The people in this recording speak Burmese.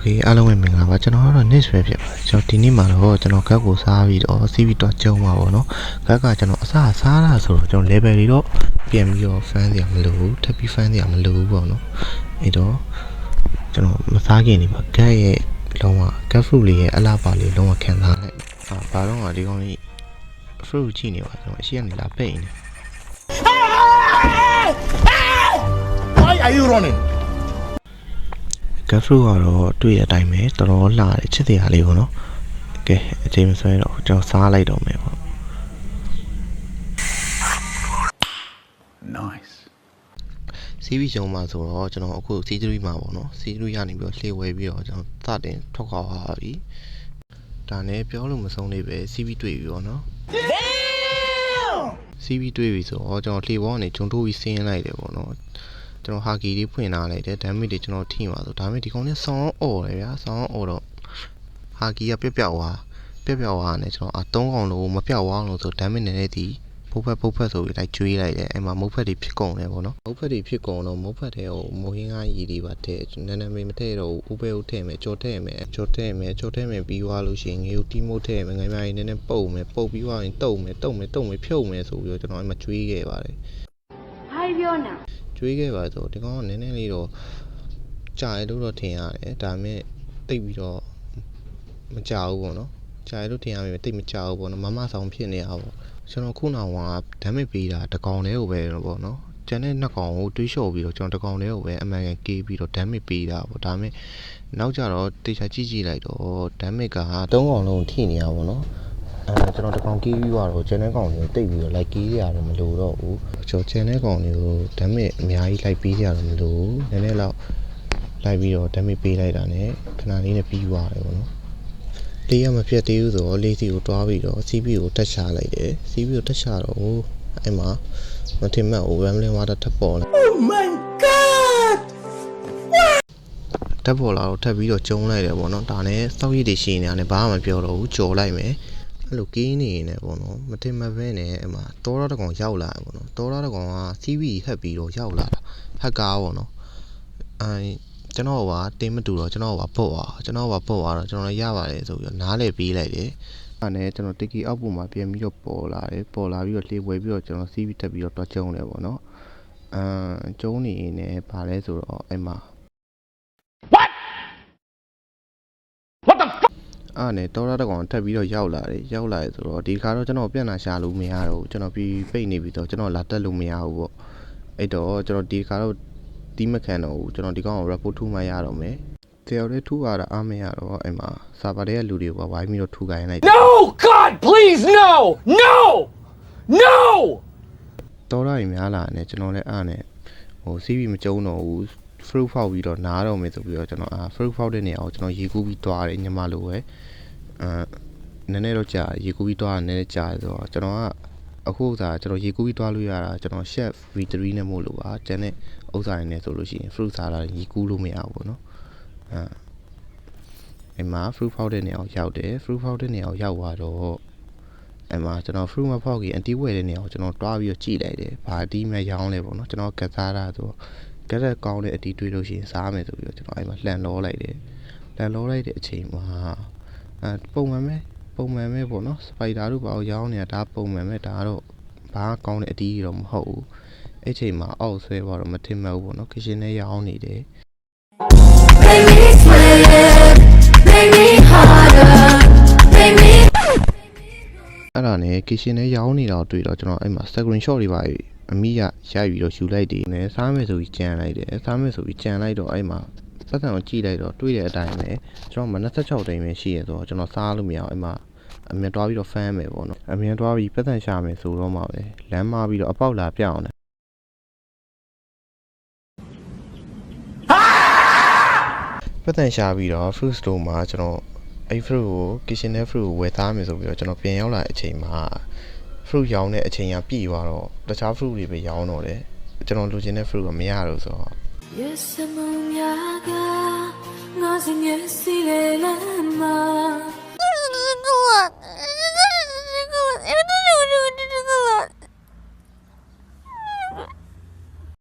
เคအားလုံးပဲမင်္ဂလာပါကျွန်တော်ကတော့ niche ပဲဖြစ်ပါတယ်ကျွန်တော်ဒီနေ့မှာတော့ကျွန်တော်ဂတ်ကိုစားပြီးတော့ CV တော့ကျုံပါပေါ့နော်ဂတ်ကကျွန်တော်အစားစားတာဆိုတော့ကျွန်တော် level တွေတော့ပြန်ပြီးတော့ fan စရာမလိုဘူးထပ်ပြီး fan စရာမလိုဘူးပေါ့နော်အဲ့တော့ကျွန်တော်မစားခင်နေပါဂတ်ရဲ့လုံးဝ gap fruit လေးရဲ့အလားပါလေးလုံးဝခံစားလိုက်အာဘာတော့ကဒီကောင်လေး fruit ကြည့်နေပါကျွန်တော်အရှိကနေလာပိတ်နေ Why are you running? ဂတ်ဖရူကတော့တွေ့ရတဲ့အတိုင်းပဲတော်တော်လှတယ်ချစ်တရားလေးပေါ့နော်ကဲအချိန်မဆွဲတော့ကျွန်တော်စားလိုက်တော့မယ်ပေါ့ Nice. CV ရှုံးမှာဆိုတော့ကျွန်တော်အခု C3 မှာပေါ့နော် C3 ရနေပြီးတော့လှေဝဲပြီးတော့ကျွန်တော်စတင်ထွက်ခွာသွားပါပြီဒါနဲ့ပြောလို့မဆုံးလေးပဲ CV တွေ့ပြီပေါ့နော် CV တွေ့ပြီဆိုတော့ကျွန်တော်လှေပေါ်ကနေဂျုံတိုးပြီးဆင်းလိုက်တယ်ပေါ့နော် ကျွန်တော်ဟာကီလေးဖွင့်ထားလိုက်တယ်ဒမ်မစ်တွေကျွန်တော်ထိမှာဆိုဒါပေမဲ့ဒီကောင်နဲ့ဆောင်းအော်တယ်ဗျာဆောင်းအော်တော့ဟာကီကပြက်ပြက်သွားပြက်ပြက်သွားတယ်ကျွန်တော်အသုံးကောင်လို့မပြောက်သွားအောင်လို့ဆိုဒမ်မစ်နေနေတီးပုတ်ဖက်ပုတ်ဖက်ဆိုပြီးလိုက်ကျွေးလိုက်တယ်အဲ့မှာမုတ်ဖက်တွေဖြစ်ကုန်တယ်ပေါ့နော်မုတ်ဖက်တွေဖြစ်ကုန်တော့မုတ်ဖက်တွေဟိုမိုးဟင်းကားရည်တွေပါတဲ့နည်းနည်းမေးမထည့်တော့ဘူးဥပဲဥထည့်မယ်ကြော်ထည့်မယ်ကြော်ထည့်မယ်ကြော်ထည့်မယ်ပြီးသွားလို့ရှိရင်ငေဦးတီးမို့ထည့်မယ်ငိုင်းမိုင်းနည်းနည်းပုတ်မယ်ပုတ်ပြီးသွားရင်တုတ်မယ်တုတ်မယ်တုတ်မယ်ဖြုတ်မယ်ဆိုပြီးတော့ကျွန်တော်အဲ့မှာကျွေးခဲ့ပါတယ်ဘာပြောနေ ကျွေးခဲ့ပါဆိုဒီကောင်ကနည်းနည်းလေးတော့ကြာရလို့တော့ထင်ရတယ်ဒါပေမဲ့တိတ်ပြီးတော့မကြောက်ဘူးပေါ့နော်ကြာရလို့ထင်ရမယ်တိတ်မကြောက်ဘူးပေါ့နော်မမဆောင်ဖြစ်နေတာပေါ့ကျွန်တော်ခုနောက်ကဒမ်းမစ်ပေးတာတကောင်လေးကိုပဲပေါ့နော်ကျန်တဲ့နှစ်ကောင်ကိုတွေးလျှော့ပြီးတော့ကျွန်တော်တကောင်လေးကိုပဲအမှန်ကန်ကေးပြီးတော့ဒမ်းမစ်ပေးတာပေါ့ဒါပေမဲ့နောက်ကြတော့တေချာကြည့်ကြည့်လိုက်တော့ဒမ်းမစ်ကသုံးကောင်လုံးထိနေရပါပေါ့နော် အဲကျွန်တော်တကောင်ကေးပြီးတော့ကျန်တဲ့ကောင်တွေကိုတိတ်ပြီးတော့လိုက်ကေးရတယ်မလို့တော့ဘူးကျွန်တော်ကျန်တဲ့ကောင်တွေကိုဒမ်းမစ်အများကြီးလိုက်ပေးရတယ်မလို့ဘူးနည်းနည်းတော့လိုက်ပြီးတော့ဒမ်းမစ်ပေးလိုက်တာ ਨੇ ခဏလေးနဲ့ပြီးသွားတယ်ပေါ့နော်လေးရမဖြစ်သေးဘူးဆိုတော့လေးစီကိုတွားပြီးတော့ CP ကိုတက်ချလိုက်တယ် CP ကိုတက်ချတော့အဲ့မှာမထင်မှတ်ဟို Rambling Water ထပ်ပေါ်လာ Oh my god! ထပ်ပေါ်လာတော့ထပ်ပြီးတော့ကျုံလိုက်တယ်ပေါ့နော်ဒါနဲ့စောက်ရည်တွေရှိနေတာနဲ့ဘာမှမပြောတော့ဘူးကြော်လိုက်မယ် အဲ့လိုကင်းနေနေပေါ့နော်မထင်မှတ်ပဲနဲ့အဲ့မှာတောရတကောင်ရောက်လာတယ်ပေါ့နော်တောရတကောင်က CP ဟက်ပြီးတော့ရောက်လာတာဟက်ကားပေါ့နော်အဲကျွန်တော်ကတင်းမတူတော့ကျွန်တော်ကပုတ်သွားကျွန်တော်ကပုတ်သွားတော့ကျွန်တော်လည်းရပါတယ်ဆိုပြီးတော့နားလေပေးလိုက်တယ်အဲ့နဲ့ကျွန်တော်တက်ကီအောက်ပုံမှာပြန်ပြီးတော့ပေါ်လာတယ်ပေါ်လာပြီးတော့လှေဝဲပြီးတော့ကျွန်တော်စီးပြီးတက်ပြီးတော့တွားကျုံတယ်ပေါ့နော်အမ်ကျုံနေနေဗာလဲဆိုတော့အဲ့မှာ အဲ့နဲ့တော်ရတဲ့ကောင်ထပ်ပြီးတော့ရောက်လာတယ်ရောက်လာတယ်ဆိုတော့ဒီခါတော့ကျွန်တော်ပြန်လာရှာလို့မရတော့ဘူးကျွန်တော်ပြီးပိတ်နေပြီးတော့ကျွန်တော်လာတက်လို့မရဘူးပေါ့အဲ့တော့ကျွန်တော်ဒီခါတော့တီးမခံတော့ဘူးကျွန်တော်ဒီကောင်ကို report ထူမှရတော့မယ်တယောက်တည်းထူရတာအားမရတော့အဲ့မှာစာပါတဲ့လူတွေကဝိုင်းပြီးတော့ထူခိုင်းလိုက် No! God, please, no! No! No! တော်ရရင်များလာတယ်ကျွန်တော်လည်းအားနဲ့ဟိုစီးပြီးမကျုံတော့ဘူး fruit ဖောက်ပြီးတော့နားတော့မယ်ဆိုပြီးတော့ကျွန်တော်အာ fruit ဖောက်တဲ့နေရာကိုကျွန်တော်ရေကူးပြီးသွားတယ်ညမလိုပဲအဲနည်းနည်းတော့ကြာရေကူးပြီးသွားတာနည်းနည်းကြာဆိုတော့ကျွန်တော်ကအခုဥစားကျွန်တော်ရေကူးပြီးသွားလို့ရတာကျွန်တော် chef V3 နဲ့မို့လို့ပါကျန်တဲ့ဥစားရင်းနဲ့ဆိုလို့ရှိရင် fruit စားတာရေကူးလို့မရဘူးပေါ့နော်အဲအဲ့မှာ fruit ဖောက်တဲ့နေရာကိုရောက်တယ် fruit ဖောက်တဲ့နေရာကိုရောက်သွားတော့အဲ့မှာကျွန်တော် fruit မဖောက်ခင်အတီးဝယ်တဲ့နေရာကိုကျွန်တော်တွားပြီးတော့ကြည့်လိုက်တယ်။ဘာအတီးမဲ့ရောင်းလဲပေါ့နော်။ကျွန်တော်ကစားတာဆိုတော့ ကက်ရက်ကောင်းတဲ့အတီးတွေးလို့ရှိရင်စားမယ်ဆိုပြီးတော့ကျွန်တော်အဲ့မှာလှန်လောလိုက်တယ်။လှန်လောလိုက်တဲ့အချိန်မှာအဲပုံမှန်ပဲပုံမှန်ပဲပေါ့နော်။စပိုက်ဒါတို့ဘာလို့ရောင်းနေတာဒါပုံမှန်ပဲဒါကတော့ဘာကောင်းတဲ့အတီးတော့မဟုတ်ဘူး။အဲ့ချိန်မှာအောက်ဆွဲသွားတော့မထင်မှတ်ဘူးပေါ့နော်။ kitchen ထဲရောင်းနေတယ် Make me sweat, make me harder, make me အဲ့ဒါနဲ့ kitchen ထဲရောင်းနေတာကိုတွေ့တော့ကျွန်တော်အဲ့မှာ screen shot တွေပါ အမိရရိုက်ပြီးတော့ယူလိုက်တယ်နဲ့စားမယ်ဆိုပြီးကြံလိုက်တယ်စားမယ်ဆိုပြီးကြံလိုက်တော့အဲ့မှာပတ်စံကိုကြည့်လိုက်တော့တွေ့တဲ့အတိုင်းပဲကျွန်တော်မ26တိမ်ပဲရှိရဆိုတော့ကျွန်တော်စားလို့မရအောင်အဲ့မှာအမြင်တွားပြီးတော့ဖမ်းမယ်ပေါ့နော်အမြင်တွားပြီးပတ်စံရှာမယ်ဆိုတော့မှပဲလမ်းမပြီးတော့အပေါက်လာပြအောင်တယ်ပတ်စံရှာပြီးတော့ fruit store မှာကျွန်တော်အဲ့ fruit ကို kitchen ထဲ fruit ကိုဝယ်သားမယ်ဆိုပြီးတော့ကျွန်တော်ပြန်ရောက်လာတဲ့အချိန်မှာ fruit ရောင်းတဲ့အချိန်ကပြည့်သွားတော့တခြား fruit တွေပဲရောင်းတော့တယ်ကျွန်တော်လိုချင်တဲ့ fruit ကမရတော့ဆိုတော့ Yes, I'm on yaga, nothing yes, see the lama.